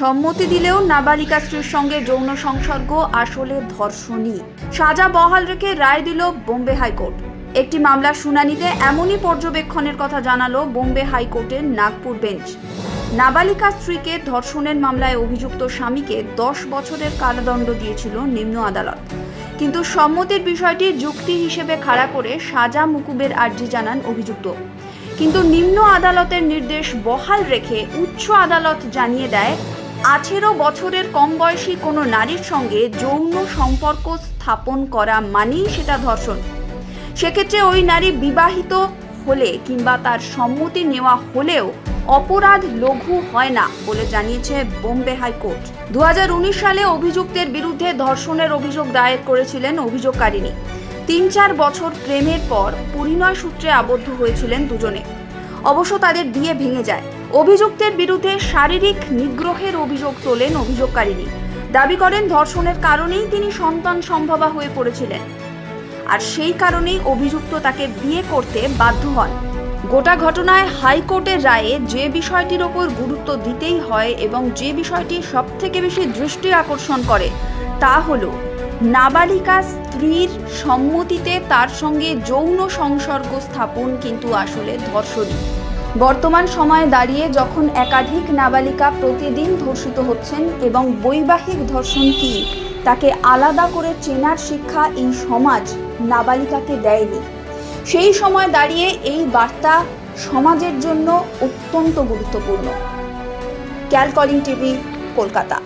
সম্মতি দিলেও নাবালিকা স্ত্রীর সঙ্গে যৌন সংসর্গ আসলে ধর্ষণই। সাজা বহাল রেখে রায় দিল বোম্বে হাইকোর্ট। একটি মামলার শুনানিতে এমনই পর্যবেক্ষণের কথা জানালো বোম্বে হাইকোর্টের নাগপুর বেঞ্চ। নাবালিকা স্ত্রীকে ধর্ষণের মামলায় অভিযুক্ত স্বামীকে দশ বছরের কারাদণ্ড দিয়েছিল নিম্ন আদালত। কিন্তু সম্মতির বিষয়টি যুক্তি হিসেবে খাড়া করে সাজা মুকুবের আর্জি জানান অভিযুক্ত। কিন্তু নিম্ন আদালতের নির্দেশ বহাল রেখে উচ্চ আদালত জানিয়ে দেয় আঠেরো বছরের কম বয়সী কোনো নারীর সঙ্গে যৌন সম্পর্ক স্থাপন করা মানেই সেটা ধর্ষণ। সেক্ষেত্রে ওই নারী বিবাহিত হলে কিংবা তার সম্মতি নেওয়া হলেও অপরাধ লঘু হয় না বলে জানিয়েছে বোম্বে হাইকোর্ট। দু হাজার উনিশ সালে অভিযুক্তের বিরুদ্ধে ধর্ষণের অভিযোগ দায়ের করেছিলেন অভিযোগকারিনী তিন চার বছর প্রেমের পর পরিণয় সূত্রে আবদ্ধ হয়েছিলেন দুজনে। অবশ্য তাদের বিয়ে ভেঙে যায়। অভিযুক্তের বিরুদ্ধে শারীরিক নিগ্রহের অভিযোগ তোলেন অভিযোগকারিনী। দাবি করেন ধর্ষণের কারণেই তিনি সন্তান সম্ভবা হয়ে পড়েছিলেন। আর সেই কারণেই অভিযুক্ত তাকে বিয়ে করতে বাধ্য হন। গোটা ঘটনায় হাইকোর্টের রায়ে যে বিষয়টির ওপর গুরুত্ব দিতেই হয় এবং যে বিষয়টি সবথেকে বেশি দৃষ্টি আকর্ষণ করে তা হলো, নাবালিকা স্ত্রীর সম্মতিতে তার সঙ্গে যৌন সংসর্গ স্থাপন কিন্তু আসলে ধর্ষণই। বর্তমান সময়ে দাঁড়িয়ে যখন একাধিক নাবালিকা প্রতিদিন ধর্ষিত হচ্ছেন এবং বৈবাহিক ধর্ষণ কি, তাকে আলাদা করে চেনার শিক্ষা এই সমাজ নাবালিকাকে দেয়নি। সেই সময় দাঁড়িয়ে এই বার্তা সমাজের জন্য অত্যন্ত গুরুত্বপূর্ণ। ক্যালকলিং টিভি, কলকাতা।